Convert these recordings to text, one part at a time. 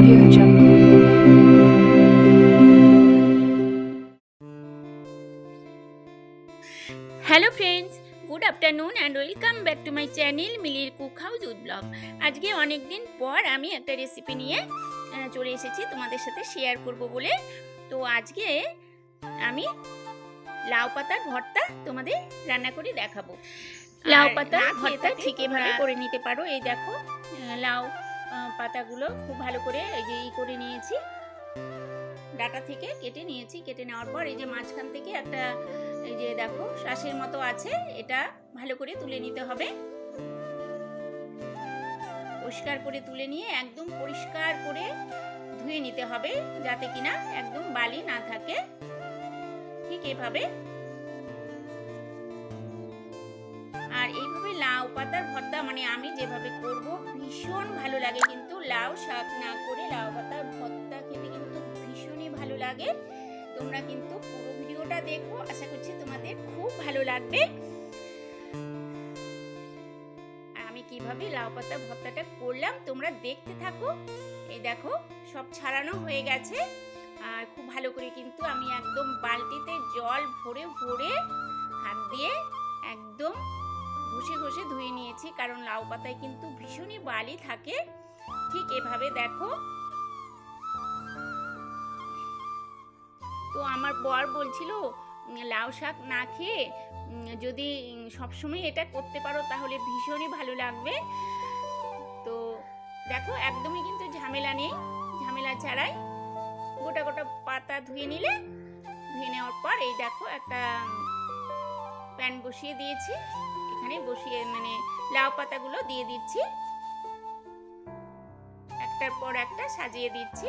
audio jungle. Hello friends good afternoon and welcome back to my channel মিলির cook house উড আজকে অনেক দিন পর আমি একটা রেসিপি নিয়ে চলে এসেছি তোমাদের সাথে শেয়ার করব বলে। তো আজকে আমি লাউ পাতার ভর্তা তোমাদের রান্না করে দেখাবো। লাউ পাতা ভর্তা ঠিক এভাবে করে নিতে পারো এই দেখো লাউ পাতাগুলো খুব ভালো করে এই যে ই করে নিয়েছি। ডাটা থেকে কেটে নিয়েছি। কেটে নেওয়ার পর এই যে মাঝখান থেকে একটা এই যে দেখো শ্বাসের মতো আছে, এটা ভালো করে তুলে নিতে হবে। পরিষ্কার করে তুলে নিয়ে একদম পরিষ্কার করে ধুয়ে নিতে হবে যাতে কিনা একদম বালি না থাকে। ঠিক এভাবে। আর এইভাবে লাউ পাতার ভর্তা মানে আমি যেভাবে করব ভীষণ ভালো লাগে কিন্তু লাউ শাক না করে লাউ পাতার ভর্তা খেতে কিন্তু ভীষণই ভালো লাগে। তোমরা কিন্তু পুরো ভিডিওটা দেখো, আশা করছি তোমাদের খুব ভালো লাগবে। আমি কীভাবে লাউ পাতা, ভর্তাটা করলাম, তোমরা দেখতে থাকো। এই দেখো, সব ছাড়ানো হয়ে গেছে। আর খুব ভালো করে কিন্তু আমি একদম বালতিতে জল ভরে ভরে হাত দিয়ে একদম ঘষে ঘষে ধুয়ে নিয়েছি, কারণ লাউ পাতায় কিন্তু ভীষণই বালি থাকে। ঠিক এভাবে দেখো। তো আমার বর বলছিল, লাউ শাক না খেয়ে যদি সবসময় এটা করতে পারো তাহলে ভীষণই ভালো লাগবে। তো দেখো, একদমই কিন্তু ঝামেলা নেই, ঝামেলা ছাড়াই গোটা গোটা পাতা ধুয়ে নিলে, ধুয়ে নেওয়ার পর এই দেখো একটা প্যান বসিয়ে দিয়েছি। এখানে বসিয়ে মানে লাউ পাতাগুলো দিয়ে দিচ্ছি। একটার পর একটা সাজিয়ে দিচ্ছি।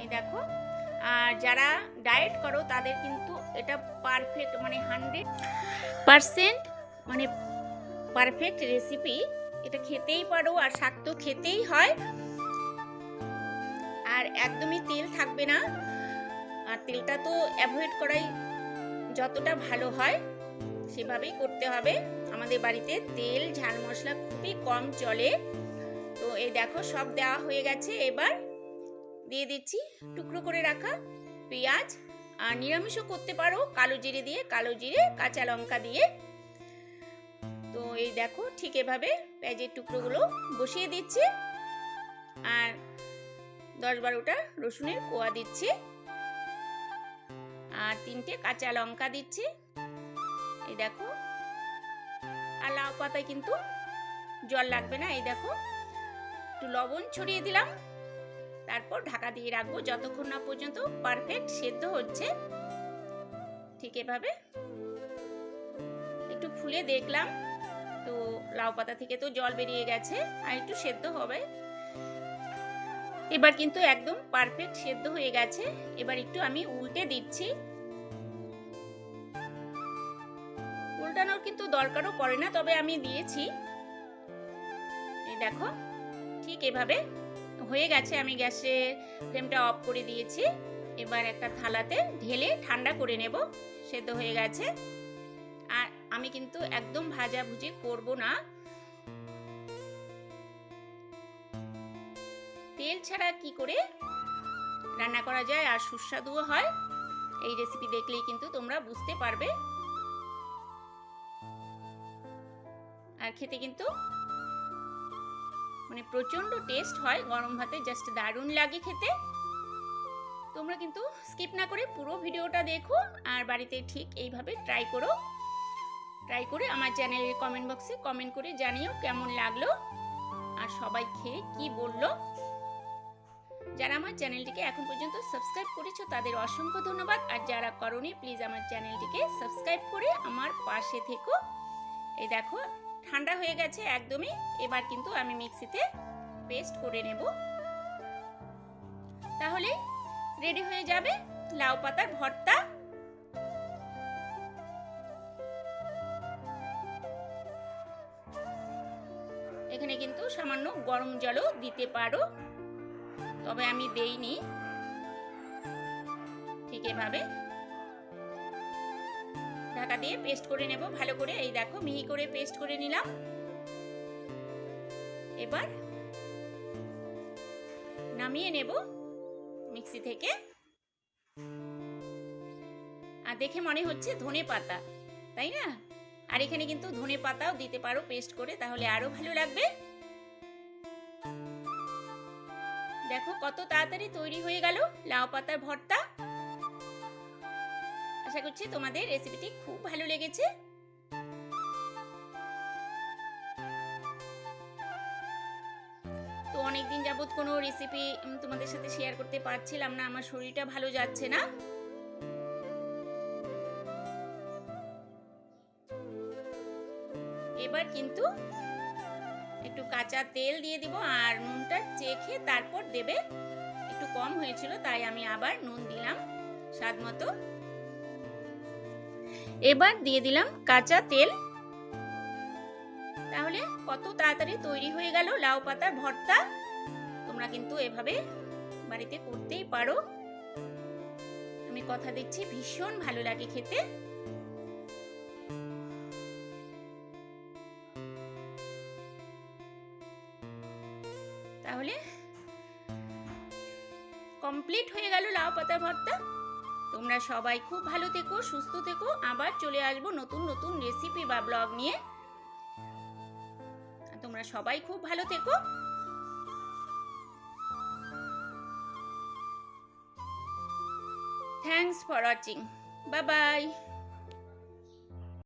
এই দেখো, আর যারা ডায়েট করো, তাদের কিন্তু এটা পারফেক্ট মানে হান্ড্রেড পারসেন্ট মানে পারফেক্ট রেসিপি। এটা খেতেই পারো আর শাক তো খেতেই হয়। আর একদমই তেল থাকবে না। তেলটা তো অ্যাভয়েড করাই যতটা ভালো হয়, সেভাবেই করতে হবে। আমাদের বাড়িতে তেল, ঝাল মশলা খুবই কম চলে। তো এই দেখো, সব দেওয়া হয়ে গেছে। এবার দিয়ে দিচ্ছি টুকরো করে রাখা পেঁয়াজ। আর নিরামিষও করতে পারো, কালো জিরে দিয়ে, কালো জিরে, কাঁচা লঙ্কা দিয়ে। তো এই দেখো, ঠিক এভাবে পেঁয়াজের টুকরোগুলো বসিয়ে দিচ্ছি। আর দশ বারোটা রসুনের কোয়া দিচ্ছি। আর তিনটে কাঁচা লঙ্কা দিচ্ছি। এই দেখো। আর লাউ পাতায় কিন্তু জল লাগবে না, এই দেখো। একটু লবণ ছড়িয়ে দিলাম। তারপর ঢাকা দিয়ে রাখব। যতক্ষণ না পর্যন্ত পারফেক্ট সেদ্ধ হচ্ছে। ঠিক এভাবে। একটু ফুলে দেখলাম তো লাউ পাতা থেকে তো জল বেরিয়ে গেছে আর একটু সেদ্ধ হবে। এবার কিন্তু একদম পারফেক্ট সেদ্ধ হয়ে গেছে। এবার একটু আমি উল্টে দিচ্ছি। কিন্তু দরকারও পড়ে না, তবে আমি দিয়েছি। দেখো, ঠিক এভাবে হয়ে গেছে, আমি গ্যাসের ফ্লেমটা অফ করে দিয়েছি। এবার একটা থালাতে ঢেলে ঠান্ডা করে নেব, সেদ্ধ হয়ে গেছে। আর আমি কিন্তু একদম ভাজাভুজি করব না। তেল ছাড়া কি করে রান্না করা যায় আর সুস্বাদুও হয়, এই রেসিপি দেখলেই কিন্তু তোমরা বুঝতে পারবে। খেতে কিন্তু মানে প্রচণ্ড টেস্ট হয়। গরম ভাতে জাস্ট দারুণ লাগে খেতে। তোমরা কিন্তু স্কিপ না করে পুরো ভিডিওটা দেখো আর বাড়িতে ঠিক এইভাবে ট্রাই করো। ট্রাই করে আমার চ্যানেলের কমেন্ট বক্সে কমেন্ট করে জানিও কেমন লাগল আর সবাই খেয়ে কি বলল। যারা আমার চ্যানেলটিকে এখন পর্যন্ত সাবস্ক্রাইব করেছ, তাদের অসংখ্য ধন্যবাদ। আর যারা করনি প্লিজ আমার চ্যানেলটিকে সাবস্ক্রাইব করে আমার পাশে থেকো। এই দেখো ঠান্ডা হয়ে গেছে একদমই। এবার কিন্তু আমি মিক্সিতে পেস্ট করে নেব। তাহলে রেডি হয়ে যাবে লাউ পাতার ভর্তা। এখানে কিন্তু সামান্য গরম জলও দিতে পারো। তবে আমি দেইনি। ঠিক এভাবে ঢাকা দিয়ে পেস্ট করে নেব, ভালো করে। এই দেখো, মিহি করে পেস্ট করে নিলাম। এবার নামিয়ে নেব মিক্সি থেকে। আর দেখে মনে হচ্ছে ধনে পাতা, তাই না? আর এখানে কিন্তু ধনে পাতাও দিতে পারো পেস্ট করে, তাহলে আরও ভালো লাগবে। দেখো কত তাড়াতাড়ি তৈরি হয়ে গেল, লাউ পাতার ভর্তা। আশা করছি তোমাদের রেসিপিটি খুব ভালো লেগেছে। তো অনেকদিন যাবত কোনো রেসিপি তোমাদের সাথে শেয়ার করতে পারছিলাম না, আমার শরীরটা ভালো যাচ্ছে না। এবার কিন্তু একটু কাঁচা তেল দিয়ে দিব আর নুনটা চেখে তারপর দেবে। একটু কম হয়েছিল, তাই আমি আবার নুন দিলাম স্বাদ মতো। এবার দিয়ে দিলাম কাঁচা তেল। তাহলে কত তাড়াতাড়ি তৈরি হয়ে গেল লাউ পাতার ভর্তা। তোমরা কিন্তু এভাবে বাড়িতে করতেই পারো। আমি কথা দিচ্ছি, ভীষণ ভালো লাগে খেতে। তাহলে কমপ্লিট হয়ে গেল লাউ পাতার ভর্তা। তোমরা সবাই খুব ভালো থেকো, সুস্থ থেকো। আবার চলে আসব নতুন নতুন রেসিপি বা ব্লগ নিয়ে। তোমরা সবাই খুব ভালো থেকো। Thanks for watching bye bye